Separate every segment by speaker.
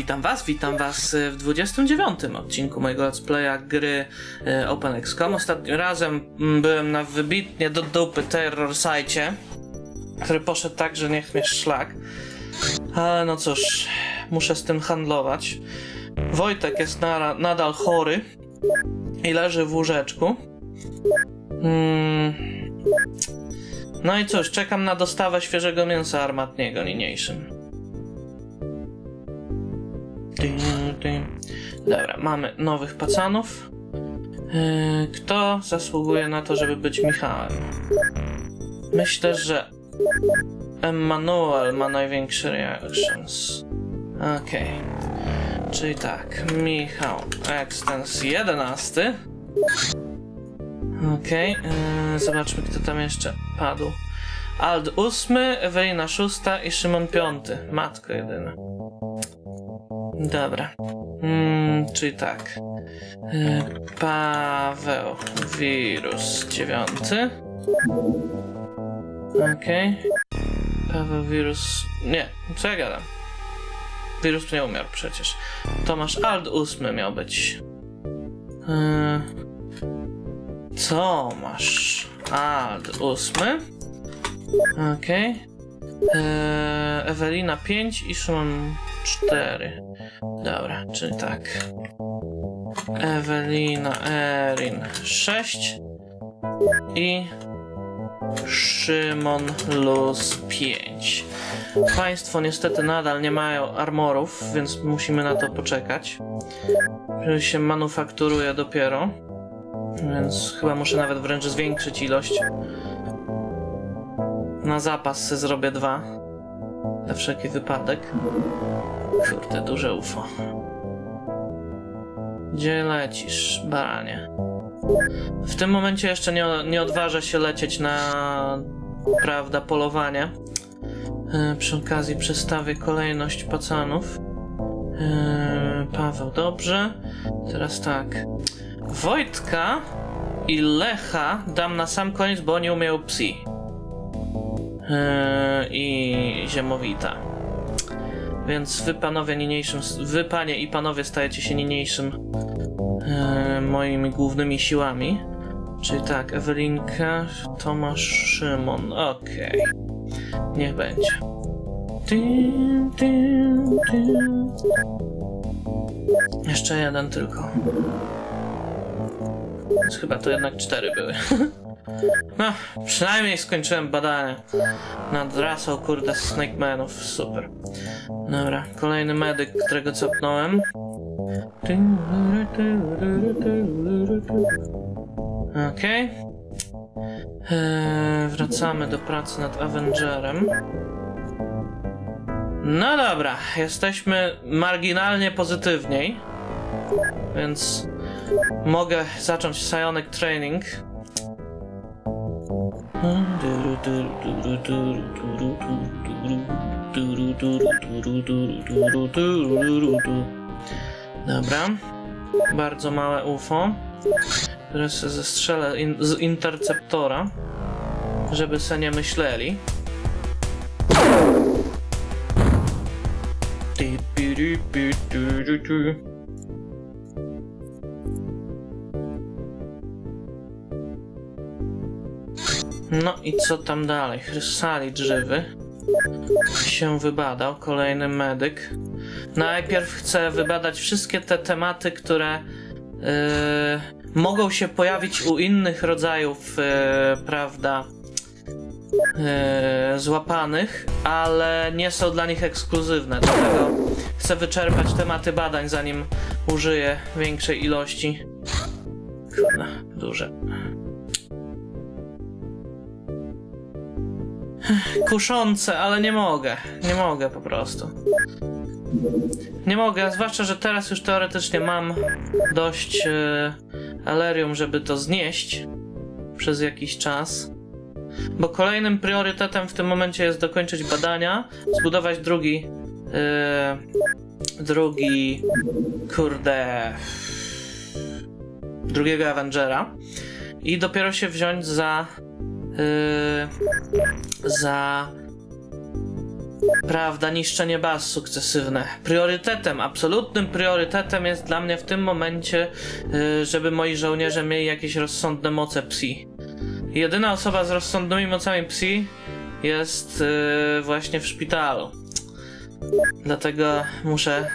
Speaker 1: witam was, witam was e, w 29 odcinku mojego let's playa gry e, OpenXCOM. Ostatnim razem mm, byłem na wybitnie do dupy terror sajcie, który poszedł tak, że niech mnie szlak. Ale no cóż, muszę z tym handlować. Wojtek jest na, nadal chory i leży w łóżeczku. Mm. No i cóż, czekam na dostawę świeżego mięsa armatniego niniejszym. Dobra, mamy nowych pacanów. Yy, Kto zasługuje na to, żeby być Michałem? Myślę, że Emmanuel ma największy reactions. Okej. Czyli tak, Michał, Extens 11. Okej, yy, zobaczmy kto tam jeszcze padł. Ald 8, Ewelina 6 i Szymon 5. Matko jedyna. Dobra. Mm, czyli tak. Y, Paweł, wirus dziewiąty. Okej. Paweł, wirus. Nie, co ja gadam? Wirus nie umiarł przecież. Tomasz Ald ósmy miał być. Y, Tomasz Ald ósmy. Okej. Eee, Ewelina 5 i Szymon 4. Dobra, czyli tak. Ewelina Erin 6 i Szymon Luz 5. Państwo niestety nadal nie mają armorów, więc musimy na to poczekać. Że się manufakturuje dopiero. Więc chyba muszę nawet wręcz zwiększyć ilość. Na zapas zrobię dwa. Na wszelki wypadek. Kurde, duże UFO. Gdzie lecisz, baranie? W tym momencie jeszcze nie, nie się lecieć na, prawda, polowanie. E, przy okazji przestawię kolejność pacanów. E, Paweł, dobrze. Teraz tak. Wojtka i Lecha dam na sam koniec, bo oni umieją psi. Yy, i ziemowita. Więc wy panowie niniejszym, wy panie i panowie stajecie się niniejszym yy, moimi głównymi siłami. Czyli tak, Ewelinka, Tomasz, Szymon, okej. Niech będzie. Jeszcze jeden tylko. Więc chyba to jednak cztery były. No, przynajmniej skończyłem badanie nad rasą, kurde, Snakemanów. Super. Dobra, kolejny medyk, którego cofnąłem. Okej. Eee, wracamy do pracy nad Avengerem. No dobra, jesteśmy marginalnie pozytywniej. Więc mogę zacząć psionic training. Dobra. Bardzo małe UFO. Które se zestrzelę in z interceptora. Żeby se nie myśleli. No i co tam dalej? Chrysali drzewy. Się wybadał, kolejny medyk. Najpierw chcę wybadać wszystkie te tematy, które yy, mogą się pojawić u innych rodzajów, yy, prawda, yy, złapanych, ale nie są dla nich ekskluzywne. Dlatego chcę wyczerpać tematy badań, zanim użyję większej ilości. Duże. Kuszące, ale nie mogę. Nie mogę po prostu. Nie mogę, zwłaszcza, że teraz już teoretycznie mam dość e, alerium, żeby to znieść przez jakiś czas. Bo kolejnym priorytetem w tym momencie jest dokończyć badania, zbudować drugi. E, drugi. Kurde. Drugiego Avengera. I dopiero się wziąć za. Yy, za Prawda, niszczenie baz sukcesywne. Priorytetem, absolutnym priorytetem jest dla mnie w tym momencie, y, żeby moi żołnierze mieli jakieś rozsądne moce psi. Jedyna osoba z rozsądnymi mocami psi jest y, właśnie w szpitalu. Dlatego muszę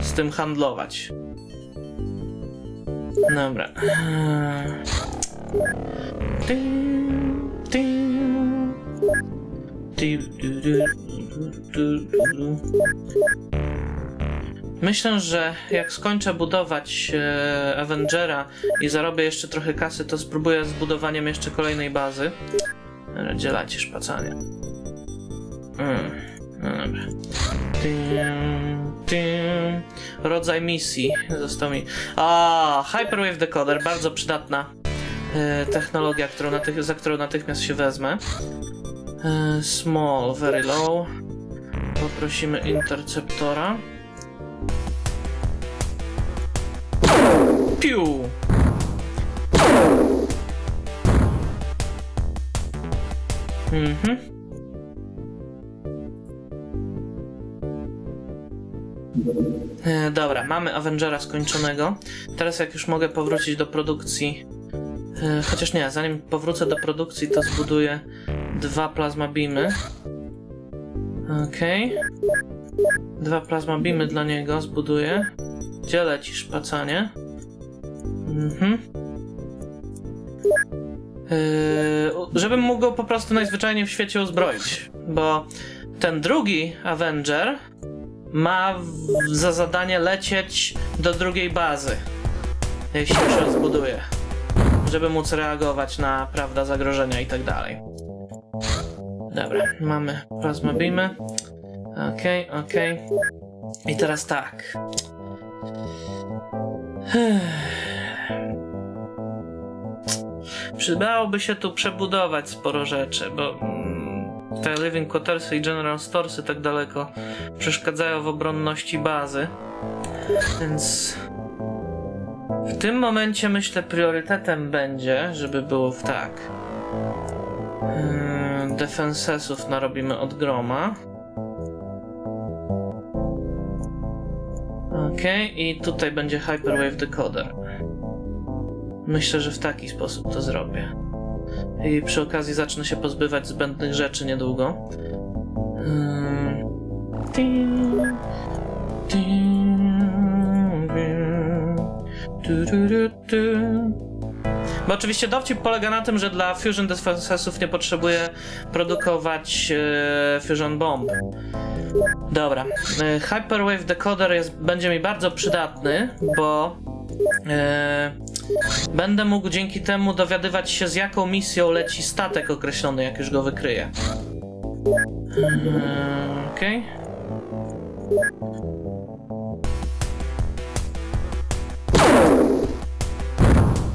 Speaker 1: z tym handlować. Dobra. Tym, Myślę, że jak skończę budować e, Avengera i zarobię jeszcze trochę kasy, to spróbuję z budowaniem jeszcze kolejnej bazy. Dzielacie szpacanie. Mm, no. Rodzaj misji został mi. A, Hyperwave Decoder, bardzo przydatna technologia, którą za którą natychmiast się wezmę. E, Small, very low. Poprosimy interceptora. Piu! Mhm. E, dobra, mamy Avengera skończonego. Teraz jak już mogę powrócić do produkcji. E, chociaż nie, zanim powrócę do produkcji, to zbuduję dwa plazma beamy. Okej. Dwa plazma beamy dla niego zbuduję. Gdzie leci szpacanie? Mhm. Yy, żebym mógł go po prostu najzwyczajniej w świecie uzbroić. Bo ten drugi Avenger ma w, za zadanie lecieć do drugiej bazy. Jeśli ją zbuduje. Żeby móc reagować na, prawda, zagrożenia i tak dalej. Dobra, mamy plasma beamy. Okej, okej. I teraz tak. Przydałoby się tu przebudować sporo rzeczy, bo mm, te Living Quartersy i General Storesy tak daleko przeszkadzają w obronności bazy. Więc w tym momencie myślę priorytetem będzie, żeby było w tak. Yy, defensesów narobimy od groma. Okej, i tutaj będzie Hyperwave Decoder. Myślę, że w taki sposób to zrobię. I przy okazji zacznę się pozbywać zbędnych rzeczy niedługo. Ym, Bo oczywiście dowcip polega na tym, że dla Fusion Defensesów nie potrzebuję produkować e, Fusion Bomb. Dobra. E, Hyperwave Decoder jest, będzie mi bardzo przydatny, bo e, będę mógł dzięki temu dowiadywać się z jaką misją leci statek określony, jak już go wykryję. E, Okej.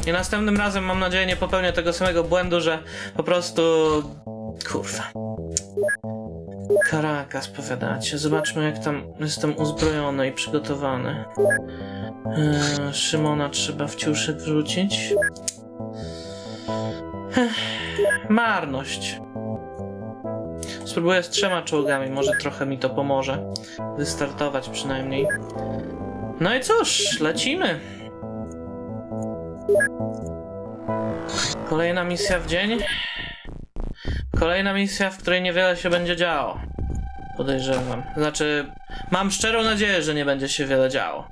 Speaker 1: I następnym razem mam nadzieję nie popełnię tego samego błędu, że po prostu... Kurwa. Caracas, powiadacie. Zobaczmy, jak tam jestem uzbrojony i przygotowany. Eee, Szymona trzeba w ciuszek wrzucić. Ech, marność. Spróbuję z trzema czołgami, może trochę mi to pomoże. Wystartować przynajmniej. No i cóż, lecimy. Kolejna misja w dzień. Kolejna misja, w której niewiele się będzie działo. Podejrzewam. Znaczy, mam szczerą nadzieję, że nie będzie się wiele działo.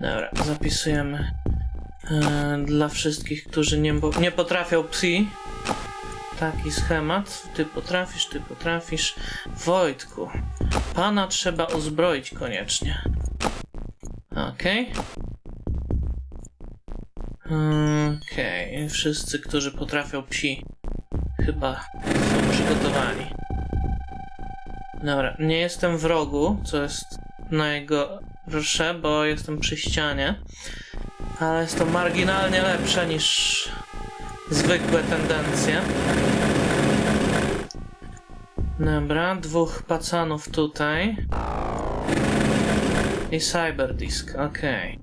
Speaker 1: Dobra, zapisujemy. E, dla wszystkich, którzy nie, nie potrafią psi. Taki schemat. Ty potrafisz, ty potrafisz. Wojtku, pana trzeba uzbroić koniecznie. Okej. Okej, wszyscy, którzy potrafią psi, chyba są przygotowani. Dobra, nie jestem w rogu, co jest najgorsze, bo jestem przy ścianie, ale jest to marginalnie lepsze niż zwykłe tendencje. Dobra, dwóch pacanów tutaj. I cyberdisk, okej.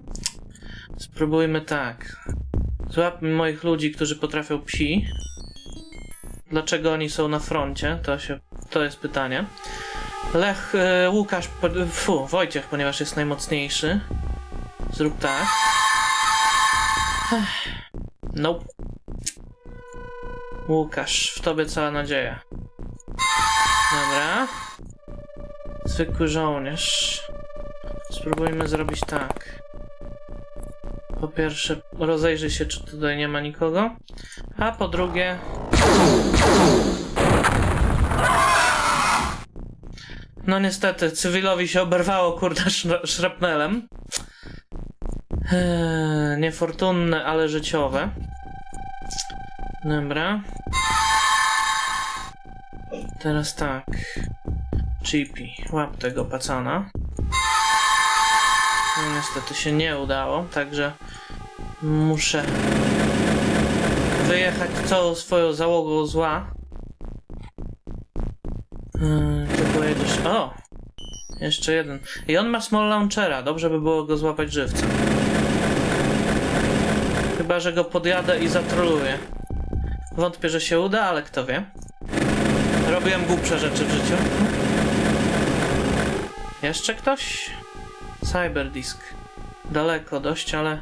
Speaker 1: Spróbujmy tak. Złapmy moich ludzi, którzy potrafią psi. Dlaczego oni są na froncie? To się, to jest pytanie. Lech, e, Łukasz, po, fu, Wojciech, ponieważ jest najmocniejszy. Zrób tak. Nope. Łukasz, w tobie cała nadzieja. Dobra. Zwykły żołnierz. Spróbujmy zrobić tak. Po pierwsze, rozejrzyj się, czy tutaj nie ma nikogo. A po drugie. No niestety, cywilowi się oberwało, kurde, szra- szrapnelem. Eee, niefortunne, ale życiowe. Dobra. Teraz tak. Chippy, łap tego pacana. No niestety się nie udało, także muszę wyjechać całą swoją załogą zła. Yy, ty pojedziesz. O! Jeszcze jeden. I on ma small launchera. Dobrze by było go złapać żywcem. Chyba, że go podjadę i zatroluję. Wątpię, że się uda, ale kto wie. Robiłem głupsze rzeczy w życiu. Jeszcze ktoś? Cyberdisk. Daleko dość, ale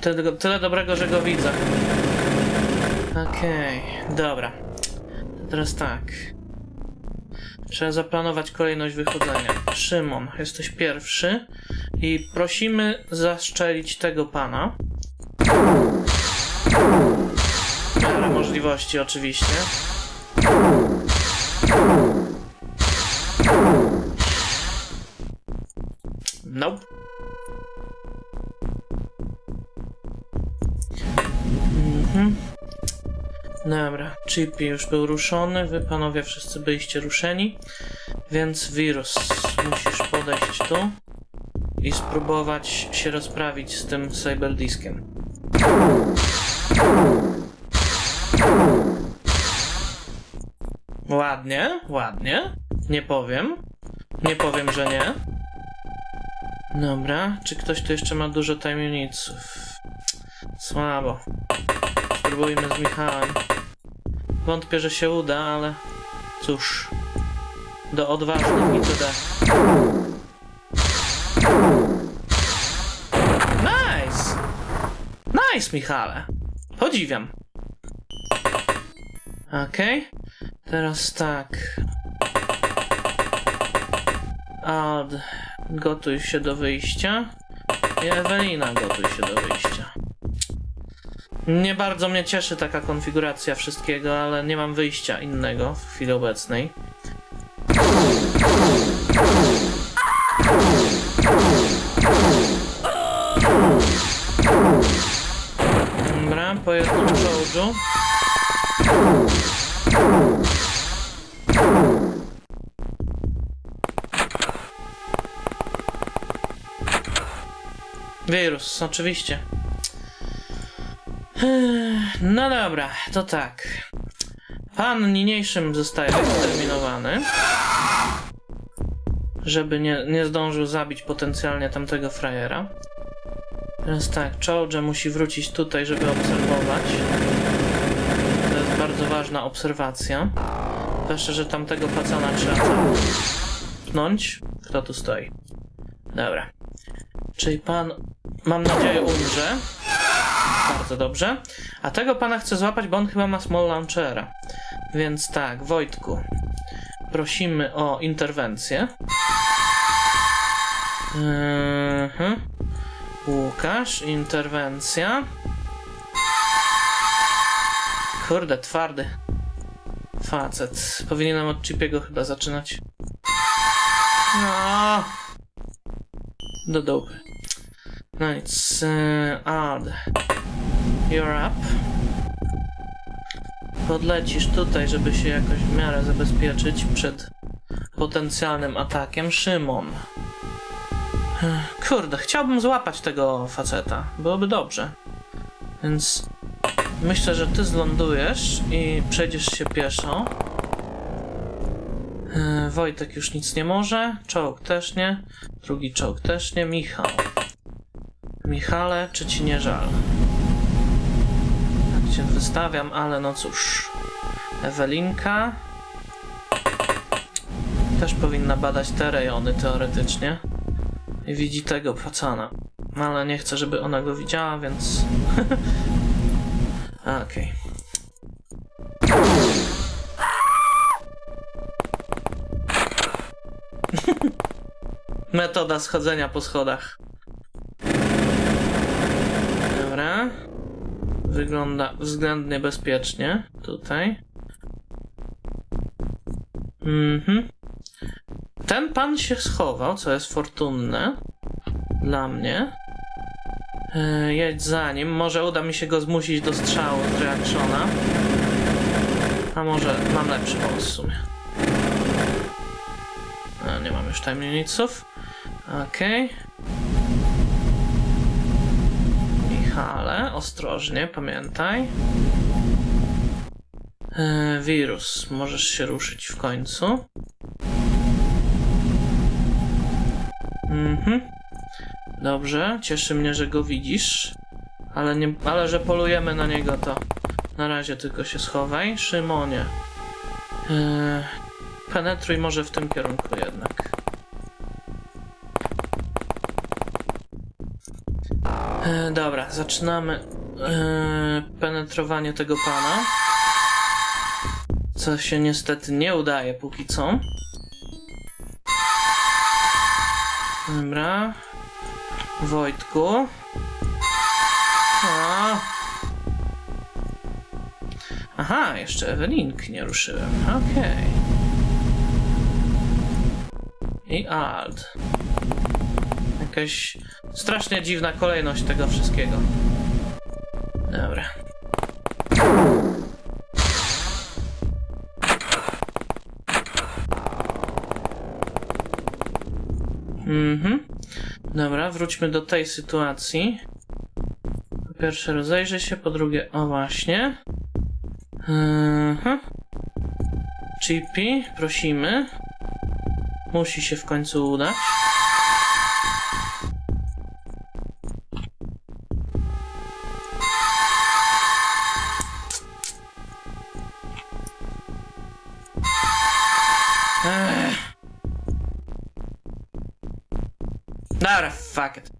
Speaker 1: tyle, tyle dobrego, że go widzę. Okej, dobra. Teraz tak. Trzeba zaplanować kolejność wychodzenia. Szymon, jesteś pierwszy i prosimy zaszczelić tego pana. Miarę możliwości oczywiście. Nope. Mhm. Dobra, Chippy już był ruszony, wy panowie wszyscy byliście ruszeni, więc wirus musisz podejść tu i spróbować się rozprawić z tym cyberdiskiem. Ładnie, ładnie. Nie powiem. Nie powiem, że nie. Dobra, czy ktoś tu jeszcze ma dużo tajemniców? Słabo. Spróbujmy z Michałem. Wątpię, że się uda, ale cóż. Do odważnych itd. Nice! Nice, Michale. Podziwiam. Okej. Teraz tak. Ad, gotuj się do wyjścia. I Ewelina, gotuj się do wyjścia. Nie bardzo mnie cieszy taka konfiguracja wszystkiego, ale nie mam wyjścia innego w chwili obecnej. Dobra, po jednym czołgu. Wirus, oczywiście. No dobra, to tak. Pan niniejszym zostaje eksterminowany. Żeby nie, nie zdążył zabić potencjalnie tamtego frajera. Teraz tak, Czołdże musi wrócić tutaj, żeby obserwować. To jest bardzo ważna obserwacja. Zwłaszcza, że tamtego pacana trzeba pchnąć. Kto tu stoi? Dobra. Czyli pan, mam nadzieję, umrze. Bardzo dobrze. A tego pana chcę złapać, bo on chyba ma small launchera. Więc tak, Wojtku. Prosimy o interwencję. Mhm. Łukasz, interwencja. Kurde, twardy. Facet. Powinienem od Chipiego chyba zaczynać. No. Do dupy. No nic. Yy, add. You're up. Podlecisz tutaj, żeby się jakoś w miarę zabezpieczyć przed potencjalnym atakiem. Szymon. Kurde, chciałbym złapać tego faceta. Byłoby dobrze. Więc myślę, że ty zlądujesz i przejdziesz się pieszo. E, Wojtek już nic nie może. Czołg też nie. Drugi czołg też nie. Michał. Michale, czy ci nie żal? Cię wystawiam, ale no cóż. Ewelinka. Też powinna badać te rejony teoretycznie. I widzi tego pacana. Ale nie chcę, żeby ona go widziała, więc... Okej. Metoda schodzenia po schodach. Dobra. Wygląda względnie bezpiecznie tutaj. Mhm. Ten pan się schował, co jest fortunne dla mnie. E, jedź za nim. Może uda mi się go zmusić do strzału z reakcjona. A może mam lepszy pomysł w sumie. A, nie mam już tajemniców. Okej. Michale, ostrożnie, pamiętaj. E, wirus, możesz się ruszyć w końcu. Mhm. Dobrze, cieszy mnie, że go widzisz. Ale, nie, ale że polujemy na niego, to na razie tylko się schowaj. Szymonie. E, penetruj może w tym kierunku jednak. Zaczynamy e, penetrowanie tego pana. Co się niestety nie udaje póki co. Dobra. Wojtku. A. Aha, jeszcze Ewelinki nie ruszyłem. Okej. I Alt. Jakaś strasznie dziwna kolejność tego wszystkiego. Dobra. Mhm. Dobra, wróćmy do tej sytuacji. Po pierwsze rozejrzę się, po drugie, o właśnie. Mhm. Chippy, prosimy. Musi się w końcu udać. Fuck it.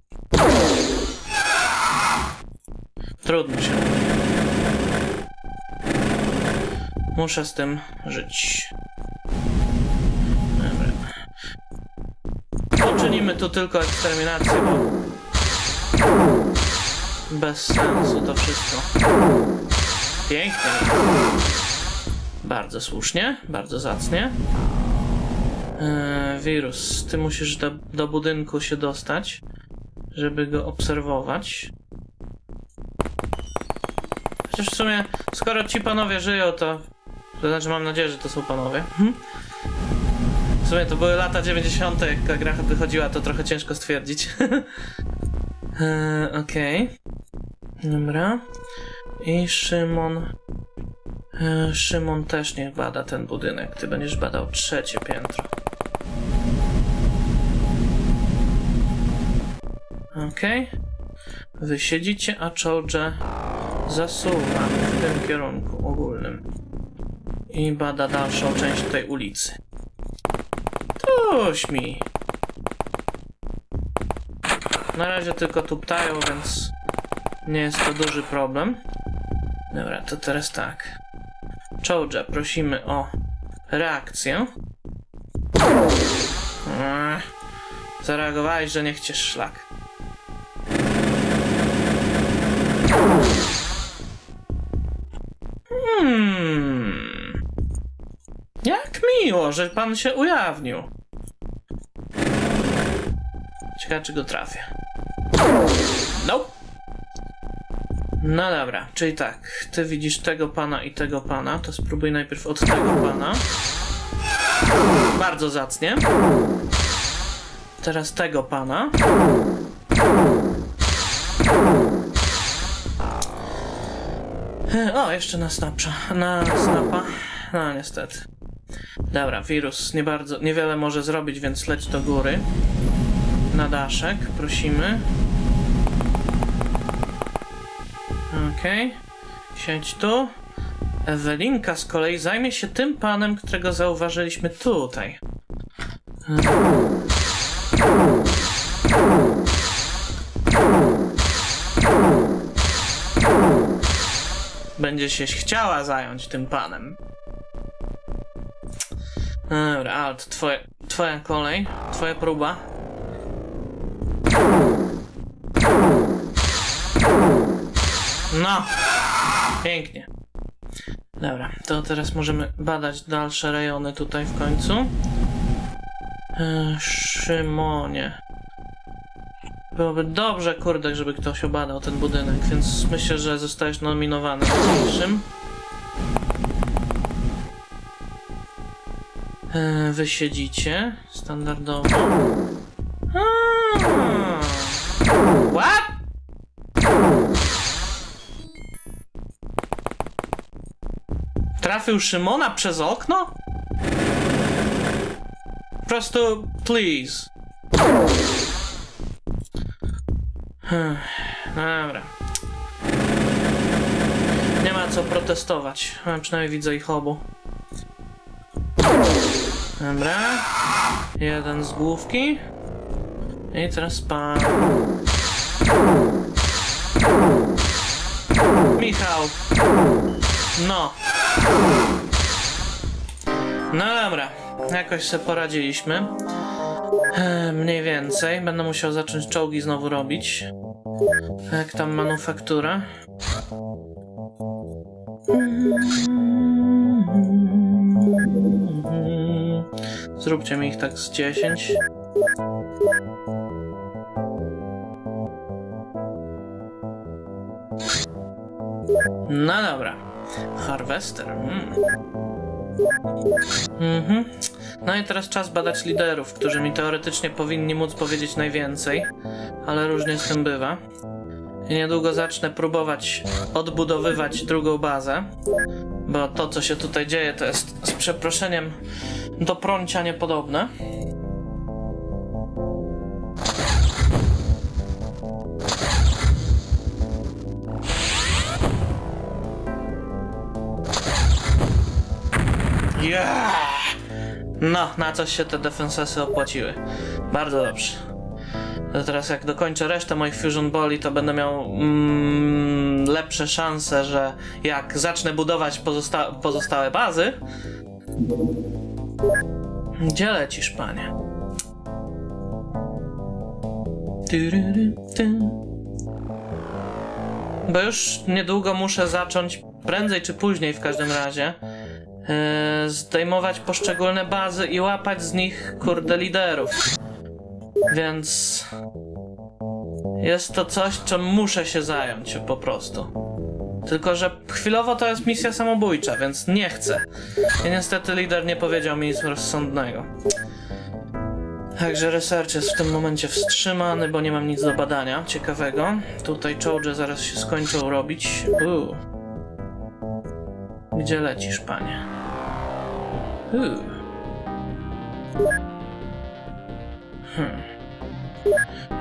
Speaker 1: Trudno się. Muszę z tym żyć. Dobra. Poczynimy tu tylko eksterminację, bo... Bez sensu to wszystko. Pięknie. Bardzo słusznie, bardzo zacnie. Eee, wirus, ty musisz do, do budynku się dostać, żeby go obserwować. Chociaż w sumie, skoro ci panowie żyją, to. To znaczy, mam nadzieję, że to są panowie. Mhm. W sumie to były lata 90., jak ta gra wychodziła, to trochę ciężko stwierdzić. eee, Okej. Dobra. I Szymon. E, Szymon też niech bada ten budynek. Ty będziesz badał trzecie piętro. Okej. Wy siedzicie, a Czołdże zasuwa w tym kierunku ogólnym. I bada dalszą część tej ulicy. Tuś mi. Na razie tylko tu ptają, więc nie jest to duży problem. Dobra, to teraz tak. Czołdże, prosimy o reakcję. Eee, Zareagowałeś, że niech cię szlak. Hmm. Jak miło, że pan się ujawnił. Ciekawe, czy go trafię. Nope. No dobra, czyli tak, ty widzisz tego pana i tego pana, to spróbuj najpierw od tego pana. Bardzo zacnie. Teraz tego pana. O, jeszcze na snapcza, na snapa. No niestety. Dobra, wirus nie bardzo, niewiele może zrobić, więc leć do góry. Na daszek, prosimy. Okej. Siedź tu. Ewelinka z kolei zajmie się tym panem, którego zauważyliśmy tutaj. Będzie się chciała zająć tym panem. Dobra, twoje, twoja kolej, twoja próba. No, pięknie. Dobra, to teraz możemy badać dalsze rejony tutaj w końcu. E, Szymonie. Byłoby dobrze, kurde, żeby ktoś obadał ten budynek, więc myślę, że zostajesz nominowany w dzisiejszym. E, Wy siedzicie standardowo. What? Trafił Szymona przez okno? Po prostu, please. Dobra. Nie ma co protestować. Przynajmniej widzę ich obu. Dobra. Jeden z główki. I teraz pan. Michał. No. No dobra. Jakoś sobie poradziliśmy. E, Mniej więcej. Będę musiał zacząć czołgi znowu robić. Jak tam manufaktura? Zróbcie mi ich tak z 10. No dobra. Harvester. Mm. Mhm. No i teraz czas badać liderów, którzy mi teoretycznie powinni móc powiedzieć najwięcej, ale różnie z tym bywa. I niedługo zacznę próbować odbudowywać drugą bazę, bo to, co się tutaj dzieje, to jest z przeproszeniem do prącia niepodobne. No, na coś się te defensesy opłaciły. Bardzo dobrze. To teraz jak dokończę resztę moich Fusion Boli, to będę miał mm, lepsze szanse, że jak zacznę budować pozosta pozostałe bazy... Gdzie lecisz, panie? Bo już niedługo muszę zacząć, prędzej czy później w każdym razie, e, zdejmować poszczególne bazy i łapać z nich kurde liderów. Więc jest to coś, czym muszę się zająć po prostu. Tylko, że chwilowo to jest misja samobójcza, więc nie chcę. I niestety lider nie powiedział mi nic rozsądnego. Także research jest w tym momencie wstrzymany, bo nie mam nic do badania ciekawego. Tutaj czołże zaraz się skończą robić. Uuu. Gdzie lecisz, panie? Uuu. Hmm.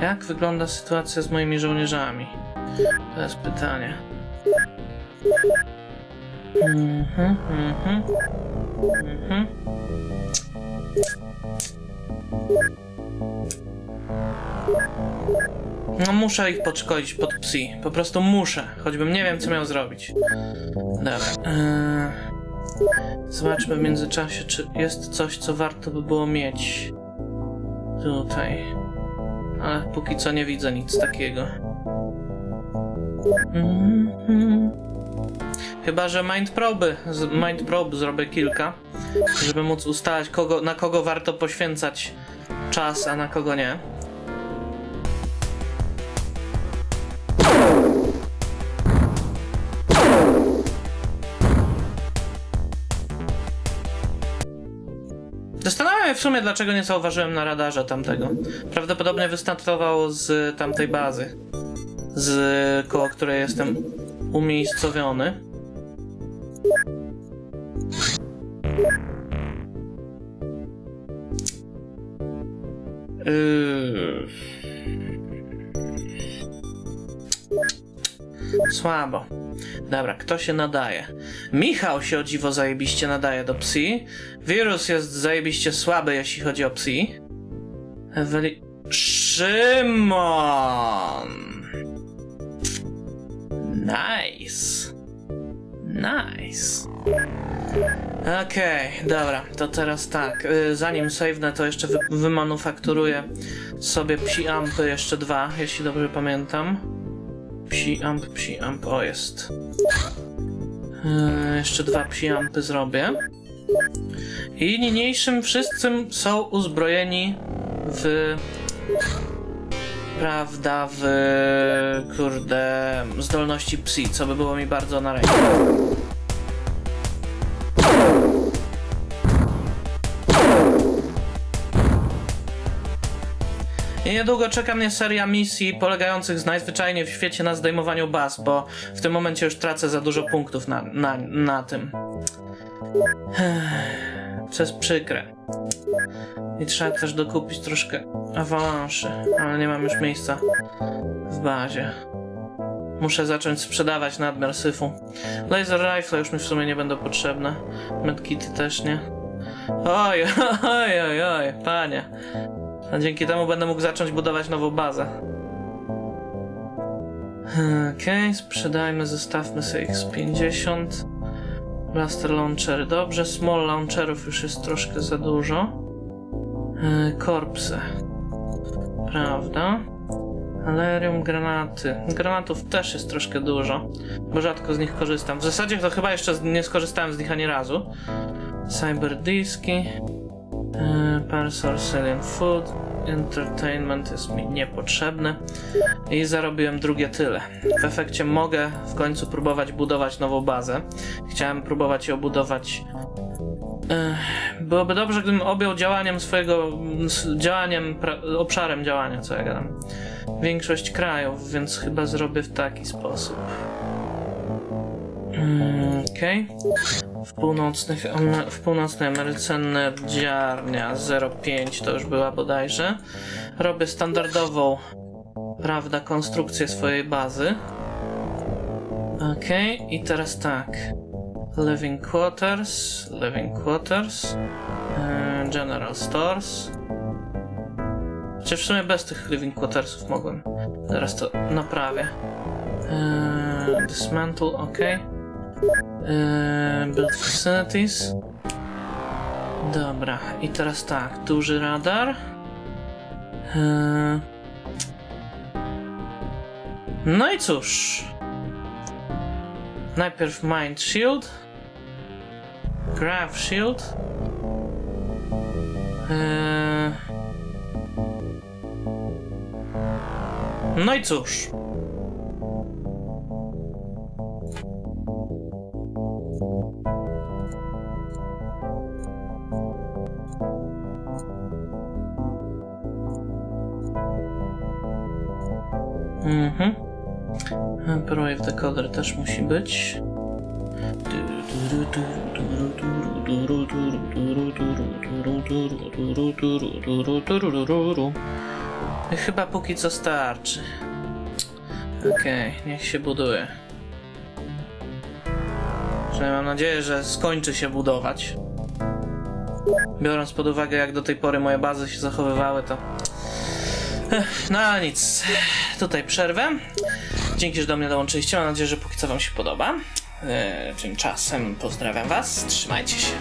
Speaker 1: Jak wygląda sytuacja z moimi żołnierzami? To jest pytanie. Mhm, mhm. Mhm. No muszę ich podszkolić pod psi. Po prostu muszę. Choćbym nie wiem, co miał zrobić. Dobra. Eee, zobaczmy w międzyczasie, czy jest coś, co warto by było mieć. Tutaj. Ale póki co nie widzę nic takiego. Mhm. Chyba, że mind proby, z- mind probe zrobię kilka, żeby móc ustalać kogo, na kogo warto poświęcać czas, a na kogo nie. W sumie, dlaczego nie zauważyłem na radarze tamtego. Prawdopodobnie wystartował z tamtej bazy, z koło której jestem umiejscowiony. Yy. Słabo. Dobra, kto się nadaje? Michał się o dziwo zajebiście nadaje do psi. Wirus jest zajebiście słaby, jeśli chodzi o psi. Eweli... Szymon! Nice. Nice. Okej, dobra, to teraz tak. y, Zanim save'nę, to jeszcze wy wymanufakturuję sobie psi ampy, jeszcze dwa, jeśli dobrze pamiętam. Psi amp, psi amp, o jest. Y, jeszcze dwa psi ampy zrobię. I niniejszym wszyscy są uzbrojeni w. Prawda, w. Kurde. zdolności psi, co by było mi bardzo na rękę. I niedługo czeka mnie seria misji polegających najzwyczajniej w świecie na zdejmowaniu baz, bo w tym momencie już tracę za dużo punktów na, na, na tym. Jest przykre. I trzeba też dokupić troszkę awalanszy, ale nie mam już miejsca w bazie. Muszę zacząć sprzedawać nadmiar syfu. Laser rifle już mi w sumie nie będą potrzebne. Medkity też nie. Oj, oj, oj, oj, panie. A dzięki temu będę mógł zacząć budować nową bazę. Okej, sprzedajmy, zostawmy sobie X50. Blaster launchery, dobrze. Small launcherów już jest troszkę za dużo. Yy, korpsy. Prawda? Alerium, granaty. Granatów też jest troszkę dużo, bo rzadko z nich korzystam. W zasadzie to chyba jeszcze nie skorzystałem z nich ani razu. Cyberdiski. Parcel Selling Food. Entertainment jest mi niepotrzebny. I zarobiłem drugie tyle. W efekcie mogę w końcu próbować budować nową bazę. Chciałem próbować ją budować. Ech, byłoby dobrze, gdybym objął działaniem swojego. działaniem, obszarem działania, co ja gadam. Większość krajów, więc chyba zrobię w taki sposób. Mm, Okej. W, północnych, w północnej Ameryce nerdziarnia 05 to już była bodajże. Robię standardową, prawda, konstrukcję swojej bazy. Okej, i teraz tak. Living Quarters, Living Quarters, e, General Stores. Czy w sumie bez tych Living Quartersów mogłem. Teraz to naprawię. E, dismantle, ok. E, build facilities. Dobra, i teraz tak, duży radar. E, no i cóż. Najpierw Mind Shield. Graph Shield. Eee... No i cóż. Projekt decoder też musi być. Chyba póki co starczy. Okej, niech się buduje. Przynajmniej mam nadzieję, że skończy się budować. Biorąc pod uwagę, jak do tej pory moje bazy się zachowywały, to. No nic. Tutaj przerwę. Dzięki, że do mnie dołączyliście. Mam nadzieję, że póki co Wam się podoba. E, tymczasem pozdrawiam Was. Trzymajcie się.